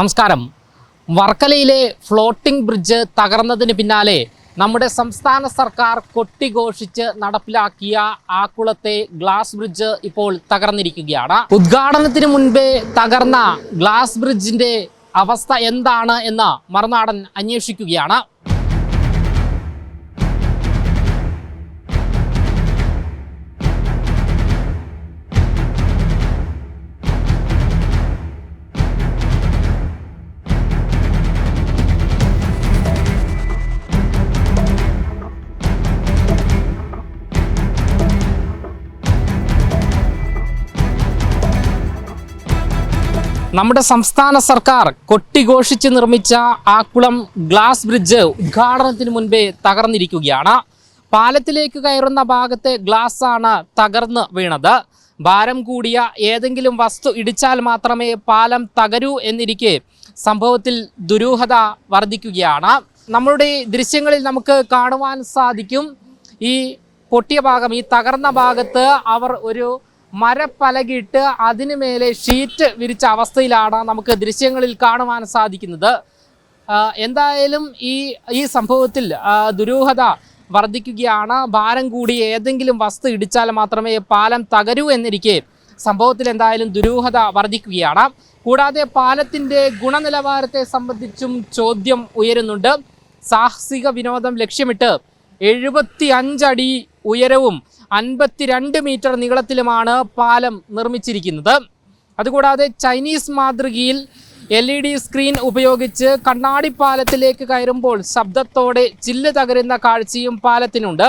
നമസ്കാരം. വർക്കലയിലെ floating bridge തകർന്നതിന് പിന്നാലെ നമ്മുടെ സംസ്ഥാന സർക്കാർ കൊട്ടിഘോഷിച്ച് നടപ്പിലാക്കിയ ആക്കുളത്തെ ഗ്ലാസ് ബ്രിഡ്ജ് ഇപ്പോൾ തകർന്നിരിക്കുകയാണ്. ഉദ്ഘാടനത്തിന് മുൻപേ തകർന്ന ഗ്ലാസ് ബ്രിഡ്ജിന്റെ അവസ്ഥ എന്താണ് എന്ന് മറുനാടൻ അന്വേഷിക്കുകയാണ്. നമ്മുടെ സംസ്ഥാന സർക്കാർ കൊട്ടിഘോഷിച്ച് നിർമ്മിച്ച ആക്കുളം ഗ്ലാസ് ബ്രിഡ്ജ് ഉദ്ഘാടനത്തിന് മുൻപേ തകർന്നിരിക്കുകയാണ്. പാലത്തിലേക്ക് കയറുന്ന ഭാഗത്തെ ഗ്ലാസ് ആണ് തകർന്ന് വീണത്. ഭാരം കൂടിയ ഏതെങ്കിലും വസ്തു ഇടിച്ചാൽ മാത്രമേ പാലം തകരൂ എന്നിരിക്കെ സംഭവത്തിൽ ദുരൂഹത വർദ്ധിക്കുകയാണ്. നമ്മളുടെ ദൃശ്യങ്ങളിൽ നമുക്ക് കാണുവാൻ സാധിക്കും. ഈ പൊട്ടിയ ഭാഗം ഈ തകർന്ന ഭാഗത്ത് അവർ ഒരു മരപ്പലകിട്ട് അതിനു മേലെ ഷീറ്റ് വിരിച്ച അവസ്ഥയിലാണ് നമുക്ക് ദൃശ്യങ്ങളിൽ കാണുവാൻ സാധിക്കുന്നത്. എന്തായാലും ഈ ഈ സംഭവത്തിൽ ദുരൂഹത വർദ്ധിക്കുകയാണ്. ഭാരം കൂടി ഏതെങ്കിലും വസ്തു ഇടിച്ചാൽ മാത്രമേ പാലം തകരൂ എന്നിരിക്കെ സംഭവത്തിൽ എന്തായാലും ദുരൂഹത വർദ്ധിക്കുകയാണ്. കൂടാതെ പാലത്തിന്റെ ഗുണനിലവാരത്തെ സംബന്ധിച്ചും ചോദ്യം ഉയരുന്നുണ്ട്. സാഹസിക വിനോദം ലക്ഷ്യമിട്ട് എഴുപത്തി അഞ്ചടി ഉയരവും അൻപത്തിരണ്ട് മീറ്റർ നീളത്തിലുമാണ് പാലം നിർമ്മിച്ചിരിക്കുന്നത്. അതുകൂടാതെ ചൈനീസ് മാതൃകയിൽ എൽ ഇ ഡി സ്ക്രീൻ ഉപയോഗിച്ച് കണ്ണാടി പാലത്തിലേക്ക് കയറുമ്പോൾ ശബ്ദത്തോടെ ചില്ല് തകരുന്ന കാഴ്ചയും പാലത്തിനുണ്ട്.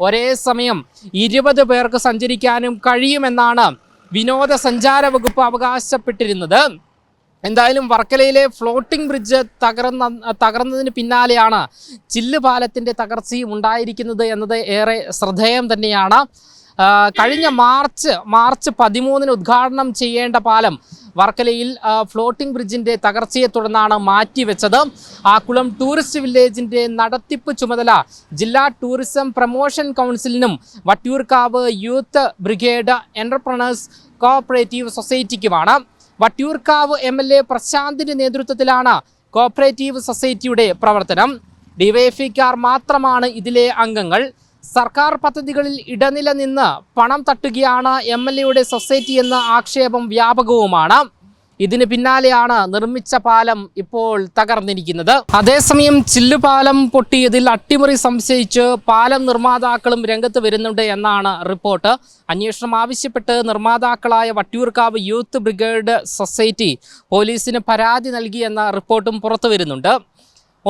ഒരേ സമയം ഇരുപത് പേർക്ക് സഞ്ചരിക്കാനും കഴിയുമെന്നാണ് വിനോദസഞ്ചാര വകുപ്പ് അവകാശപ്പെട്ടിരുന്നത്. എന്തായാലും വർക്കലയിലെ ഫ്ലോട്ടിംഗ് ബ്രിഡ്ജ് തകർന്ന തകർന്നതിന് പിന്നാലെയാണ് ചില്ല് പാലത്തിന്റെ തകർച്ചയും ഉണ്ടായിരിക്കുന്നത് എന്നത് ഏറെ ശ്രദ്ധേയം തന്നെയാണ്. കഴിഞ്ഞ മാർച്ച് മാർച്ച് പതിമൂന്നിന് ഉദ്ഘാടനം ചെയ്യേണ്ട പാലം വർക്കലയിൽ ഫ്ലോട്ടിംഗ് ബ്രിഡ്ജിന്റെ തകർച്ചയെ തുടർന്നാണ് മാറ്റിവെച്ചത്. ആക്കുളം ടൂറിസ്റ്റ് വില്ലേജിന്റെ നടത്തിപ്പ് ചുമതല ജില്ലാ tourism promotion കൗൺസിലിനും Vattiyoorkavu youth brigade entrepreneurs cooperative സൊസൈറ്റിക്കുമാണ്. Vattiyoorkavu M L A പ്രശാന്തിന്റെ നേതൃത്വത്തിലാണ് കോപ്പറേറ്റീവ് സൊസൈറ്റിയുടെ പ്രവർത്തനം. ഡിവൈഎഫ്ഐക്കാർ മാത്രമാണ് ഇതിലെ അംഗങ്ങൾ. സർക്കാർ പദ്ധതികളിൽ ഇടനില നിന്ന് പണം തട്ടുകയാണ് എം എൽ എയുടെ സൊസൈറ്റി എന്ന ആക്ഷേപം വ്യാപകവുമാണ്. ഇതിന് പിന്നാലെയാണ് നിർമ്മിച്ച പാലം ഇപ്പോൾ തകർന്നിരിക്കുന്നത്. അതേസമയം ചില്ലുപാലം പൊട്ടിയതിൽ അട്ടിമറി സംശയിച്ച് പാലം നിർമ്മാതാക്കളും രംഗത്ത് വരുന്നുണ്ട് എന്നാണ് റിപ്പോർട്ട്. അന്വേഷണം ആവശ്യപ്പെട്ട് നിർമ്മാതാക്കളായ വട്ടിയൂർക്കാവ് യൂത്ത് ബ്രിഗേഡ് സൊസൈറ്റി പോലീസിന് പരാതി നൽകിയെന്ന റിപ്പോർട്ടും പുറത്തു വരുന്നുണ്ട്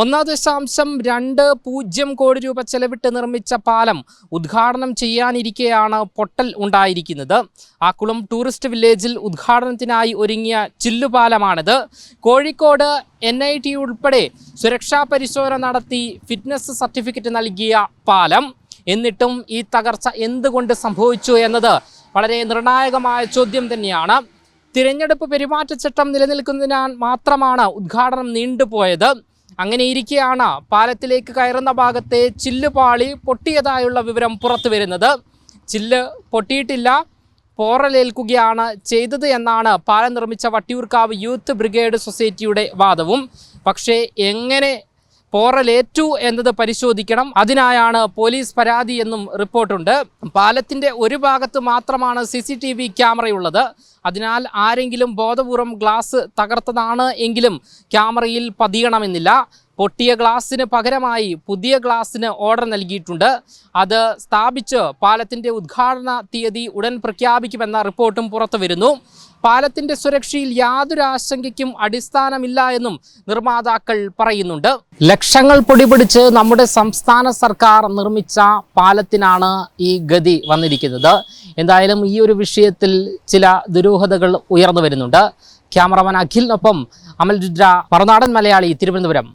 ഒന്ന് ദശാംശം രണ്ട് പൂജ്യം കോടി രൂപ ചെലവിട്ട് നിർമ്മിച്ച പാലം ഉദ്ഘാടനം ചെയ്യാനിരിക്കെയാണ് പൊട്ടൽ ഉണ്ടായിരിക്കുന്നത്. ആക്കുളം ടൂറിസ്റ്റ് വില്ലേജിൽ ഉദ്ഘാടനത്തിനായി ഒരുങ്ങിയ ചില്ലുപാലമാണിത് കോഴിക്കോട് എൻ ഐ ടി ഉൾപ്പെടെ സുരക്ഷാ പരിശോധന നടത്തി ഫിറ്റ്നസ് സർട്ടിഫിക്കറ്റ് നൽകിയ പാലം. എന്നിട്ടും ഈ തകർച്ച എന്തുകൊണ്ട് സംഭവിച്ചു എന്നത് വളരെ നിർണായകമായ ചോദ്യം തന്നെയാണ്. തിരഞ്ഞെടുപ്പ് പെരുമാറ്റച്ചട്ടം നിലനിൽക്കുന്നതിനാൽ മാത്രമാണ് ഉദ്ഘാടനം നീണ്ടുപോയത്. അങ്ങനെ ഇരിക്കെയാണ് പാലത്തിലേക്ക് കയറുന്ന ഭാഗത്തെ ചില്ല് പാളി പൊട്ടിയതായുള്ള വിവരം പുറത്തു വരുന്നത്. ചില്ല് പൊട്ടിയിട്ടില്ല പോറലേൽക്കുകയാണ് ചെയ്തത് എന്നാണ് പാലം നിർമ്മിച്ച വട്ടിയൂർക്കാവ് യൂത്ത് ബ്രിഗേഡ് സൊസൈറ്റിയുടെ വാദവും. പക്ഷേ എങ്ങനെ പോറലേറ്റു എന്നത് പരിശോധിക്കണം. അതിനായാണ് പോലീസ് പരാതി എന്നും റിപ്പോർട്ടുണ്ട്. പാലത്തിന്റെ ഒരു ഭാഗത്ത് മാത്രമാണ് സി സി ടി വി ക്യാമറയുള്ളത്. അതിനാൽ ആരെങ്കിലും ബോധപൂർവം ഗ്ലാസ് തകർത്തതാണ് എങ്കിലും ക്യാമറയിൽ പതിയണമെന്നില്ല. പൊട്ടിയ ഗ്ലാസിന് പകരമായി പുതിയ ഗ്ലാസിന് ഓർഡർ നൽകിയിട്ടുണ്ട്. അത് സ്ഥാപിച്ച് പാലത്തിന്റെ ഉദ്ഘാടന തീയതി ഉടൻ പ്രഖ്യാപിക്കുമെന്ന റിപ്പോർട്ടും പുറത്തു വരുന്നു പാലത്തിന്റെ സുരക്ഷയിൽ യാതൊരു ആശങ്കയ്ക്കും അടിസ്ഥാനമില്ല എന്നും നിർമ്മാതാക്കൾ പറയുന്നുണ്ട്. ലക്ഷങ്ങൾ പൊടിപിടിച്ച് നമ്മുടെ സംസ്ഥാന സർക്കാർ നിർമ്മിച്ച പാലത്തിനാണ് ഈ ഗതി വന്നിരിക്കുന്നത്. എന്തായാലും ഈ ഒരു വിഷയത്തിൽ ചില ദുരൂഹതകൾ ഉയർന്നു വരുന്നുണ്ട്. ക്യാമറമാൻ അഖിലിനൊപ്പം അമൽ രുദ്ര പറനാടൻ മലയാളി തിരുവനന്തപുരം.